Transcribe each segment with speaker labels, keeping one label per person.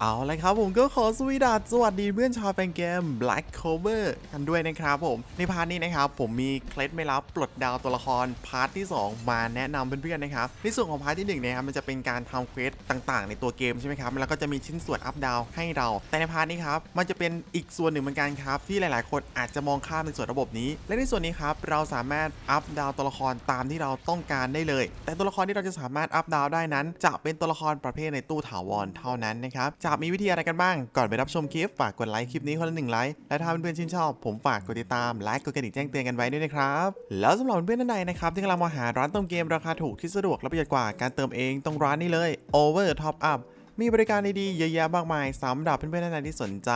Speaker 1: เอาละครับผมก็ขอสวีดัสสวัสดีเพื่อนชาวแฟนเกม Black Cover กันด้วยนะครับผม ในพาร์ทนี้นะครับผมมีเคล็ดไม่ลับปลดดาวตัวละครพาร์ทที่ 2 มาแนะนำเพื่อนๆนะครับในส่วนของพาร์ทที่1นะครับมันจะเป็นการทำเควสต่างๆ ในตัวเกมใช่ไหมครับแล้วก็จะมีชิ้นส่วนอัพดาวให้เรา แต่ในพาร์ทนี้ครับมันจะเป็นอีกส่วนหนึ่งเหมือนกันครับที่หลายๆ คนอาจจะมองข้ามในส่วนระบบนี้ และในส่วนนี้ครับเราสามารถอัพดาวตัวละครตามที่เราต้องการได้เลย แต่ตัวละครที่เราจะสามารถอัพดาวได้นั้น จะเป็นตัวละครประเภทในตู้ถาวรเท่านั้นนะครับจะมีวิธีอะไรกันบ้าง ก่อนไปรับชมคลิปฝากกดไลค์คลิปนี้คนละหนึ่งไลค์ และถ้าเพื่อนๆชื่นชอบผมฝากกดติดตามและกดกระดิ่งแจ้งเตือนกันไว้ด้วยนะครับ แล้วสำหรับเพื่อนๆท่านใดนะครับที่กำลังมองหาร้านเติมเกมราคาถูกที่สะดวกและประหยัดกว่าการเติมเองตรงร้านนี้เลย Over Top Up มีบริการดีๆเยอะแยะมากมายสำหรับเพื่อนๆท่านใดที่สนใจ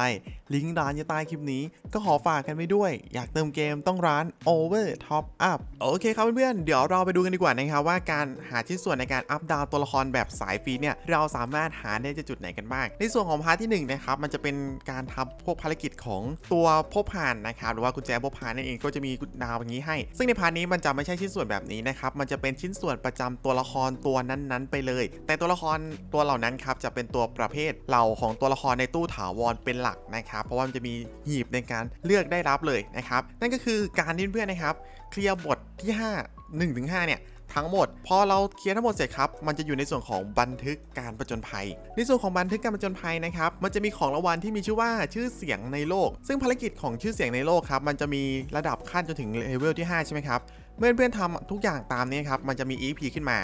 Speaker 1: ลิงก์ร้านอยู่ใต้คลิปนี้ ก็ขอฝากกันไว้ด้วย อยากเติมเกมต้องร้าน Over Top Up โอเคครับเพื่อนๆเดี๋ยวเราไปดูกันดีกว่านะครับว่าการหาชิ้นส่วนในการอัพดาวตัวละครแบบสายฟรีเนี่ยเราสามารถหาได้จากจุดไหนกันบ้าง ในส่วนของพาร์ทที่1นะครับมันจะเป็นการทำพวกภารกิจของตัวพบผ่านนะครับหรือว่ากุญแจพบผ่านนั่นเองก็จะมีดาวอย่างนี้ให้ ซึ่งในพาร์ทนี้มันจะไม่ใช่ชิ้นส่วนแบบนี้นะครับมันจะเป็นชิ้นส่วนประจำตัวละครตัวนั้นๆ ไปเลย แต่ตัวละครตัวเหล่านั้นครับจะเป็นตัวประเภทเหล่าของตัวละครในตู้ถาวรเป็นหลักนะครับ เพราะว่ามันจะมีหีบในการเลือกได้รับเลยนะครับ นั่นก็คือการที่เพื่อนๆนะครับ เคลียร์บทที่ 5 1ถึง5เนี่ยทั้งหมด พอเราเคลียร์ทั้งหมดเสร็จครับ มันจะอยู่ในส่วนของบันทึกการประจนภัย ในส่วนของบันทึกการประจนภัยนะครับ มันจะมีของรางวัลที่มีชื่อว่าชื่อเสียงในโลก ซึ่งภารกิจของชื่อเสียงในโลกครับ มันจะมีระดับขั้นจนถึงเลเวลที่ 5 ใช่ไหมครับ เมื่อเพื่อนทำทุกอย่างตามนี้ครับ มันจะมี EP ขึ้นมา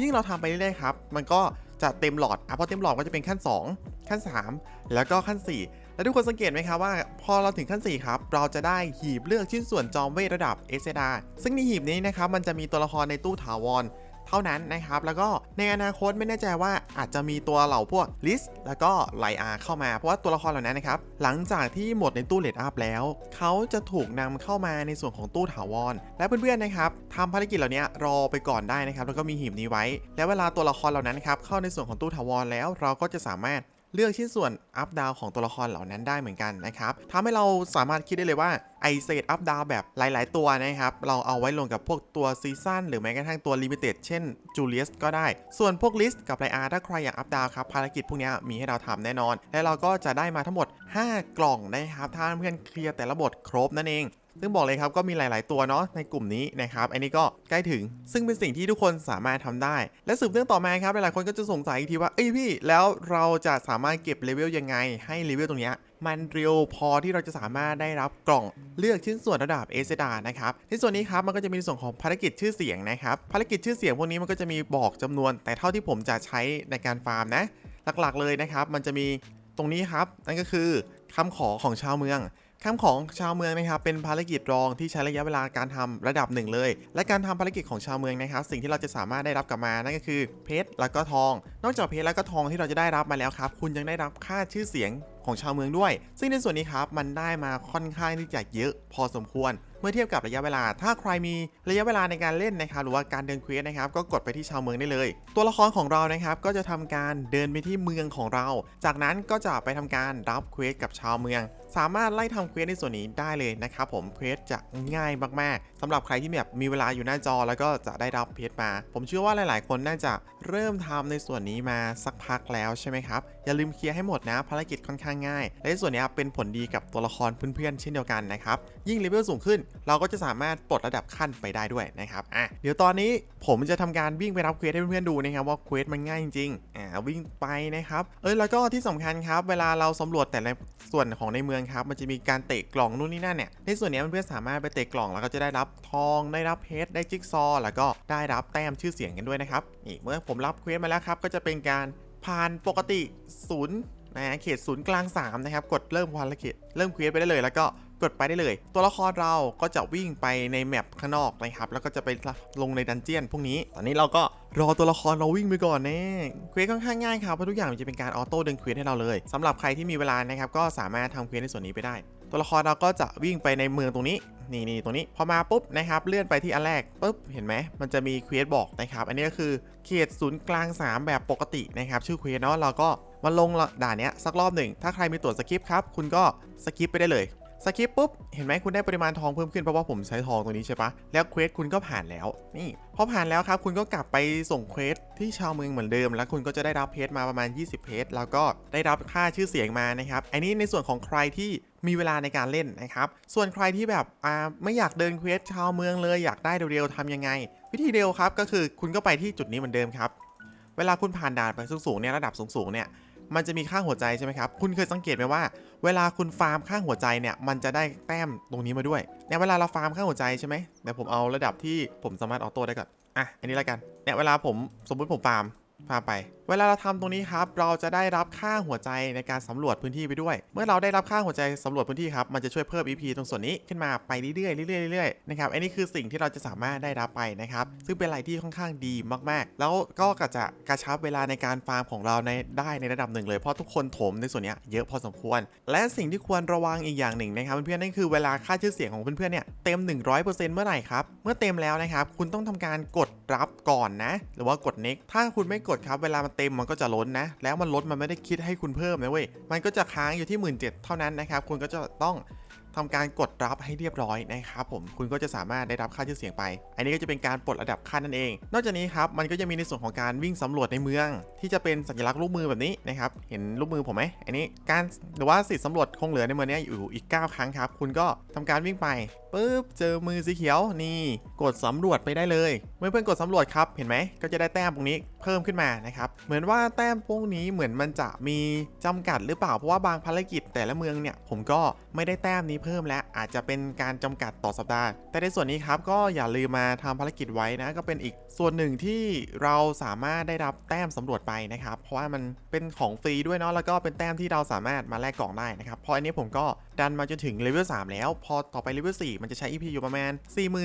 Speaker 1: ยิ่งเราทำไปเรื่อยๆครับ มันก็ จะเต็มหลอดอะพอเต็มหลอดก็จะเป็นขั้น 2 ขั้น 3 แล้วก็ขั้น 4 แล้วทุกคนสังเกตไหมครับว่า พอเราถึงขั้น 4 ครับ เราจะได้หีบเลือกชิ้นส่วนจอมเวทระดับเอเซดาซึ่งในหีบนี้นะครับมันจะมีตัวละครในตู้ถาวร เท่านั้นนะครับ แล้วก็ในอนาคตไม่แน่ใจว่าอาจจะมีตัวเหล่าพวกลิสแล้วก็ไลอาเข้ามา เพราะว่าตัวละครเหล่านั้นนะครับ หลังจากที่หมดในตู้เลดอัพแล้ว เขาจะถูกนำเข้ามาในส่วนของตู้ถาวร และเพื่อนๆนะครับทำภารกิจเหล่านี้รอไปก่อนได้นะครับ แล้วก็มีหีบนี้ไว้ และเวลาตัวละครเหล่านั้นครับเข้าในส่วนของตู้ถาวรแล้วเราก็จะสามารถ เลือกชิ้นส่วนอัพดาวของตัวละครเหล่านั้นได้เหมือนกันนะครับทำให้เราสามารถคิดได้เลยว่าไอเศษอัพดาวแบบหลาย ๆ ตัวนะครับ เราเอาไว้ลงกับพวกตัวซีซั่นหรือแม้กระทั่งตัวลิมิเต็ดเช่นจูเลียสก็ได้ ส่วนพวกลิสต์กับไลอาร์ถ้าใครอยากอัพดาวครับ ภารกิจพวกนี้มีให้เราทำแน่นอน และเราก็จะได้มาทั้งหมด 5 กล่องนะครับ ถ้าเพื่อนเคลียร์แต่ละบทครบนั่นเอง ซึ่งบอกเลยครับก็มีหลาย ๆ ตัวเนาะในกลุ่มนี้นะครับอันนี้ก็ใกล้ถึง ซึ่งเป็นสิ่งที่ทุกคนสามารถทำได้ และสืบเนื่องต่อมาครับหลายๆคนก็จะสงสัยอีกทีว่าเอ้ยพี่ แล้วเราจะสามารถเก็บเลเวลยังไงให้เลเวลตรงเนี้ยมันเร็วพอที่เราจะสามารถได้รับกล่องเลือกชิ้นส่วนระดับเอเซดานะครับในส่วนนี้ครับมันก็จะมีส่วนของภารกิจชื่อเสียงนะครับภารกิจชื่อเสียงพวกนี้มันก็จะมีบอกจำนวน แต่เท่าที่ผมจะใช้ในการฟาร์มนะ หลักๆเลยนะครับ มันจะมีตรงนี้ครับนั่นก็คือคำขอของชาวเมือง คำของชาวเมืองนะครับเป็นภารกิจรองที่ใช้ระยะเวลาการทำระดับหนึ่งเลย และการทำภารกิจของชาวเมืองนะครับสิ่งที่เราจะสามารถได้รับกลับมานั่นก็คือเพชรแล้วก็ทอง นอกจากเพชรแล้วก็ทองที่เราจะได้รับมาแล้วครับคุณยังได้รับค่าชื่อเสียงของชาวเมืองด้วย ซึ่งในส่วนนี้ครับมันได้มาค่อนข้างที่จะเยอะพอสมควร เมื่อเทียบกับระยะเวลา ถ้าใครมีระยะเวลาในการเล่นนะครับหรือว่าการเดินเควสนะครับก็กดไปที่ชาวเมืองได้เลย ตัวละครของเรานะครับก็จะทำการเดินไปที่เมืองของเรา จากนั้นก็จะไปทำการรับเควสกับชาวเมือง สามารถไล่ทำเควสในส่วนนี้ได้เลยนะครับผมเควสจะง่ายมากๆสำหรับใครที่แบบมีเวลาอยู่หน้าจอแล้วก็จะได้รับเพชรมา ผมเชื่อว่าหลาย ๆ คนน่าจะเริ่มทำในส่วนนี้มาสักพักแล้วใช่ไหมครับอย่าลืมเคลียร์ให้หมดนะภารกิจค่อนข้างง่าย และในส่วนนี้เป็นผลดีกับตัวละครเพื่อนๆเช่นเดียวกันนะครับยิ่งเลเวลสูงขึ้นเราก็จะสามารถปลดระดับขั้นไปได้ด้วยนะครับอะเดี๋ยวตอนนี้ผมจะทำการวิ่งไปรับเควสให้เพื่อนๆดูนะครับว่าเควสมันง่ายจริงๆอ่าวิ่งไปนะครับเอ้ยแล้วก็ที่สำคัญครับ เวลาเราสำรวจแต่ละส่วนของในเมืองครับมันจะมีการเตะกล่องนู่นนี่นั่นเนี่ยในส่วนนี้เพื่อนๆสามารถไปเตะกล่องแล้วก็จะได้รับทองได้รับเพชรได้จิ๊กซอว์แล้วก็ได้รับแต้มชื่อเสียงกันด้วยนะครับนี่เมื่อผมรับเควสมาแล้วครับก็จะเป็นการผ่านปกติศูนย์นะฮะเขตศูนย์กลาง3นะครับกดเริ่มภารกิจเริ่มเควสไปได้เลยแล้วก็ กดไปได้เลย ตัวละครเราก็จะวิ่งไปในแมปข้างนอกนะครับแล้วก็จะไปลงในดันเจียนพวกนี้ ตอนนี้เราก็รอตัวละครเราวิ่งไปก่อนแน่เควสค่อนข้างง่ายครับเพราะทุกอย่างมันจะเป็นการออโต้ดึงเควสให้เราเลยสำหรับใครที่มีเวลานะครับก็สามารถทำเควสในส่วนนี้ไปได้ ตัวละครเราก็จะวิ่งไปในเมืองตรงนี้นี่นี่ตรงนี้พอมาปุ๊บนะครับเลื่อนไปที่อันแรกปุ๊บเห็นไหมมันจะมีเควสบอกนะครับอันนี้ก็คือเขตศูนย์กลาง 3 แบบปกตินะครับชื่อเควสเนาะเราก็มาลงด่านเนี้ยสักรอบหนึ่ง ถ้าใครมีตัวสกิปครับ คุณก็สกิปไปได้เลย สกิปปุ๊บ เห็นไหมคุณได้ปริมาณทองเพิ่มขึ้นเพราะว่าผมใช้ทองตรงนี้ใช่ปะแล้วเควสคุณก็ผ่านแล้วนี่พอผ่านแล้วครับคุณก็กลับไปส่งเควสที่ชาวเมืองเหมือนเดิม แล้วคุณก็จะได้รับเพชรมาประมาณ 20 เพชรแล้วก็ได้รับค่าชื่อเสียงมานะครับอันนี้ในส่วนของใครที่มีเวลาในการเล่นนะครับ ส่วนใครที่แบบอ่าไม่อยากเดินเควสชาวเมืองเลยอยากได้เร็วๆทำยังไง วิธีเดียวครับก็คือคุณก็ไปที่จุดนี้เหมือนเดิมครับ เวลาคุณผ่านด่านไปสูงๆเนี่ยระดับสูงๆเนี่ย มันจะมีค่าหัวใจใช่ไหมครับ คุณเคยสังเกตไหมว่า เวลาคุณฟาร์มค่าหัวใจเนี่ย มันจะได้แต้มตรงนี้มาด้วยเนี่ยเวลาเราฟาร์มค่าหัวใจใช่ไหมเดี๋ยวผมเอาระดับที่ผมสามารถออโต้ได้ก่อน อะ อันนี้แล้วกันเนี่ยเวลาผมสมมุติผมฟาร์ม ฟาร์มไป เวลาเราทำตรงนี้ครับ เราจะได้รับค่าหัวใจในการสำรวจพื้นที่ไปด้วย เมื่อเราได้รับค่าหัวใจสำรวจพื้นที่ครับ มันจะช่วยเพิ่ม EP ตรงส่วนนี้ขึ้นมาไปเรื่อยๆเรื่อยๆเรื่อยๆนะครับ อันนี้คือสิ่งที่เราจะสามารถได้รับไปนะครับ ซึ่งเป็นอะไรที่ค่อนข้างดีมากๆ แล้วก็กระจะกระชับเวลาในการฟาร์มของเราในได้ในระดับหนึ่งเลยเพราะทุกคนถมในส่วนนี้เยอะพอสมควร และสิ่งที่ควรระวังอีกอย่างหนึ่งนะครับเพื่อนๆนั่นคือเวลาค่าชื่อเสียงของเพื่อนๆเนี่ยเต็ม 100%เมื่อไหร่ครับเมื่อเต็มแล้วนะครับคุณต้องทำการกดรับก่อนนะ หรือว่ากด next ถ้าคุณไม่กดครับเวลามันเต็มมันก็จะล้นนะ แล้วมันลดมันไม่ได้คิดให้คุณเพิ่มนะเว้ยมันก็จะค้างอยู่ที่ 1 7ื่นเท่านั้นนะครับคุณก็จะต้อง ทำการกดรับให้เรียบร้อยนะครับผมคุณก็จะสามารถได้รับค่าชื่อเสียงไป อันนี้ก็จะเป็นการปลดระดับขั้นนั่นเอง นอกจากนี้ครับมันก็จะมีในส่วนของการวิ่งสำรวจในเมือง ที่จะเป็นสัญลักษณ์รูปมือแบบนี้นะครับเห็นรูปมือผมไหมอันนี้การหรือว่าสิทธิ์สำรวจคงเหลือในเมืองนี้อยู่อีก 9 ครั้งครับคุณก็ทำการวิ่งไปปุ๊บเจอมือสีเขียวนี่กดสำรวจไปได้เลย เมื่อเพื่อนกดสำรวจครับเห็นไหมก็จะได้แต้มตรงนี้เพิ่มขึ้นมานะครับเหมือนว่าแต้มพวกนี้เหมือนมันจะมีจำกัดหรือเปล่าเพราะว่าบางภารกิจแต่ละเมืองเนี่ยผมก็ไม่ได้แต้มนี้เพิ่มและอาจจะเป็นการจำกัดต่อสัปดาห์ แต่ในส่วนนี้ครับก็อย่าลืมมาทำภารกิจไว้นะก็เป็นอีกส่วนหนึ่งที่เราสามารถได้รับแต้มสำรวจไปนะครับ เพราะว่ามันเป็นของฟรีด้วยเนาะแล้วก็เป็นแต้มที่เราสามารถมาแลกกล่องได้นะครับเพราะอันนี้ผมก็ ดันมาจนถึงเลเวล3แล้ว พอต่อไปเลเวล4มันจะใช้ EP อยู่ประมาณ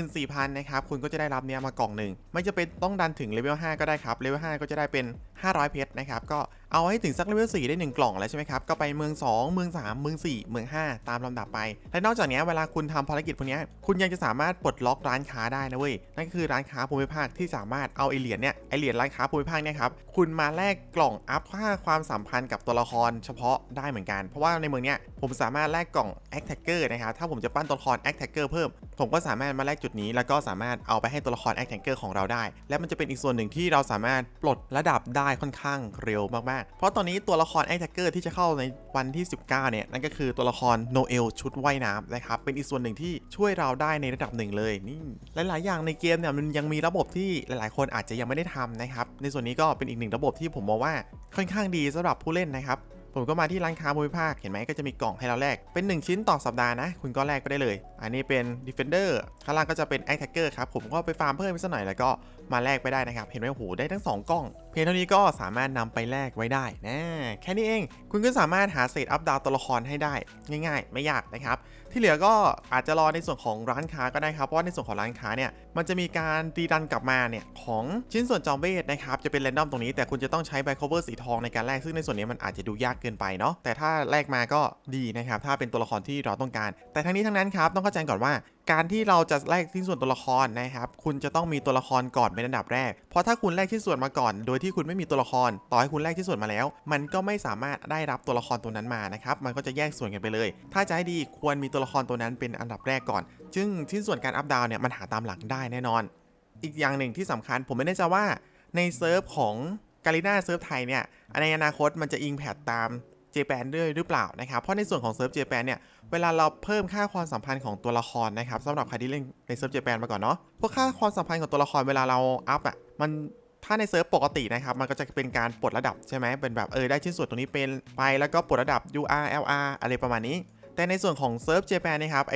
Speaker 1: 44,000 นะครับ คุณก็จะได้รับเนี้ยมากล่องหนึ่ง ไม่จะเป็นต้องดันถึงเลเวล5ก็ได้ครับ เลเวล5ก็จะได้เป็น 500 เพชรนะครับ ก็เอาให้ถึงสักเลเวล4ได้ 1 กล่องแล้วใช่ไหมครับ ก็ไปเมือง 2 เมือง 3 เมือง 4 เมือง 5 ตามลำดับไป และนอกจากนี้เวลาคุณทำภารกิจพวกนี้คุณยังจะสามารถปลดล็อกร้านค้าได้นะเว้ย นั่นก็คือร้านค้าภูมิภาคที่สามารถเอาไอเหรียญเนี่ยไอเหรียญร้านค้าภูมิภาคเนี่ยครับ คุณมาแลกกล่องอัพค่าความสัมพันธ์กับตัวละครเฉพาะได้เหมือนกัน เพราะว่าในเมืองเนี้ยผมสามารถแลกกล่อง a c t a c k e r นะครับถ้าผมจะปั้นตัวละคร a c t a c k e r เพิ่ม ผมก็สามารถมาแลกจุดนี้ แล้วก็สามารถเอาไปให้ตัวละคร a c t a c k e r ของเราได้ และมันจะเป็นอีกส่วนหนึ่งที่เราสามารถปลดระดับได้ค่อนข้างเร็วมากๆ เพราะตอนนี้ตัวละคร a c t a c k e r ที่จะเข้าในวันที่ 19 เนี่ยนั่นก็คือตัวละครโนเอลชุดว่ายน้ำนะครับเป็นอีกส่วนหนึ่งที่ช่วยเราได้ในระดับหนึ่งเลยนี่หลาย ๆ อย่างในเกมเนี่ยมันยังมีระบบที่หลาย ๆ คนอาจจะยังไม่ได้ทำนะครับในส่วนนี้ก็เป็นอีกหนึ่งระบบที่ผมมองว่าค่อนข้างดีสำหรับผู้เล่นนะครับ ผมก็มาที่ร้านค้าภูมิภาค เห็นไหมก็จะมีกล่องให้เราแลก เป็น 1 ชิ้นต่อสัปดาห์นะ คุณก็แลกไปได้เลย อันนี้เป็น Defender ข้างล่างก็จะเป็น Attacker ครับ ผมก็ไปฟาร์มเพิ่มไปสักหน่อยแล้วก็มาแลกไปได้นะครับ เห็นไหมโอ้โห ได้ทั้ง 2 กล่อง เพียงเท่านี้ก็สามารถนำไปแลกไว้ได้นะ แค่นี้เอง คุณก็สามารถหาเศษอัพดาวตัวละครให้ได้ ง่าย ๆ ไม่ยากนะครับ ที่เหลือก็อาจจะรอในส่วนของร้านค้าก็ได้ครับเพราะว่าในส่วนของร้านค้าเนี่ยมันจะมีการดีดันกลับมาเนี่ยของชิ้นส่วนจอมเวทนะครับจะเป็นแรนดอมตรงนี้แต่คุณจะต้องใช้ไบโคเวอร์สีทองในการแลกซึ่งในส่วนนี้มันอาจจะดูยากเกินไปเนาะแต่ถ้าแลกมาก็ดีนะครับถ้าเป็นตัวละครที่เราต้องการ แต่ทั้งนี้ทั้งนั้นครับต้องเข้าใจก่อนว่าการที่เราจะแลกชิ้นส่วนตัวละครนะครับ คุณจะต้องมีตัวละครก่อนเป็นอันดับแรก เพราะถ้าคุณแลกชิ้นส่วนมาก่อน โดยที่คุณไม่มีตัวละคร ต่อให้คุณแลกชิ้นส่วนมาแล้ว มันก็ไม่สามารถได้รับตัวละครตัวนั้นมานะครับ มันก็จะแยกส่วนกันไปเลย ถ้าจะให้ดีควรมีตัวละครตัวนั้นเป็นอันดับแรกก่อนซึ่งชิ้นส่วนการอัพดาวเนี่ยมันหาตามหลังได้แน่นอน อีกอย่างหนึ่งที่สำคัญผมไม่แน่ใจว่าในเซิร์ฟของกาลิน่าเซิร์ฟไทยเนี่ยในอนาคตมันจะอิงแพดตาม เจแปนด้วยหรือเปล่านะครับ เพราะในส่วนของเซิร์ฟเจแปนเนี่ย เวลาเราเพิ่มค่าความสัมพันธ์ของตัวละครนะครับสำหรับใครที่เล่นในเซิร์ฟเจแปนมาก่อนเนาะ พวกค่าความสัมพันธ์ของตัวละครเวลาเราอัพอะ มันถ้าในเซิร์ฟปกตินะครับมันก็จะเป็นการปลดระดับใช่ไหมเป็นแบบเออได้ชิ้นส่วนตรงนี้เป็นไปแล้วก็ปลดระดับ UR LR อะไรประมาณนี้ แต่ในส่วนของเซิร์ฟเจแปนนะครับไอ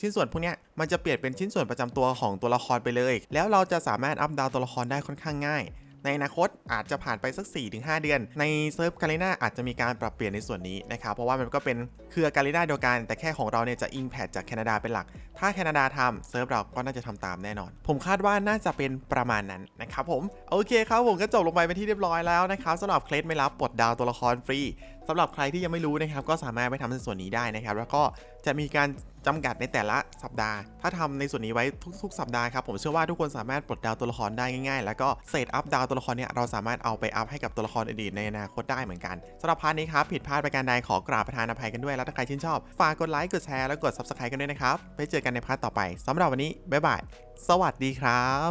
Speaker 1: ชิ้นส่วนพวกเนี้ยมันจะเปลี่ยนเป็นชิ้นส่วนประจำตัวของตัวละครไปเลย แล้วเราจะสามารถอัพดาวตัวละครได้ค่อนข้างง่าย ในอนาคตอาจจะผ่านไปสัก 4-5 เดือน ในเซิร์ฟการิน่าอาจจะมีการปรับเปลี่ยนในส่วนนี้นะครับ เพราะว่ามันก็เป็นเครือการิน่าเดียวกัน แต่แค่ของเราเนี่ยจะอิงแพดจากแคนาดาเป็นหลัก ถ้าแคนาดาทำเซิร์ฟเราก็น่าจะทำตามแน่นอน ผมคาดว่าน่าจะเป็นประมาณนั้นนะครับผม โอเคครับผมก็จบลงไปเป็นที่เรียบร้อยแล้วนะครับสำหรับเคล็ดไม่รับปลดดาวตัวละครฟรี สำหรับใครที่ยังไม่รู้นะครับก็สามารถไปทำในส่วนนี้ได้นะครับ แล้วก็จะมีการจำกัดในแต่ละสัปดาห์ ถ้าทำในส่วนนี้ไว้ทุก ๆ สัปดาห์ครับผมเชื่อว่าทุกคนสามารถปลดดาวตัวละครได้ง่ายๆ แล้วก็เศษอัพดาวตัวละครเนี่ยเราสามารถเอาไปอัพให้กับตัวละครอื่นๆในอนาคตได้เหมือนกันสำหรับพาร์ทนี้ครับผิดพลาดประการใดขอกราบประทานอภัยกันด้วยแล้วถ้าใครชื่นชอบฝากกดไลค์กดแชร์แล้วกด subscribe กันด้วยนะครับไปเจอกันในพาร์ทต่อไปสำหรับวันนี้บ๊ายบายสวัสดีครับ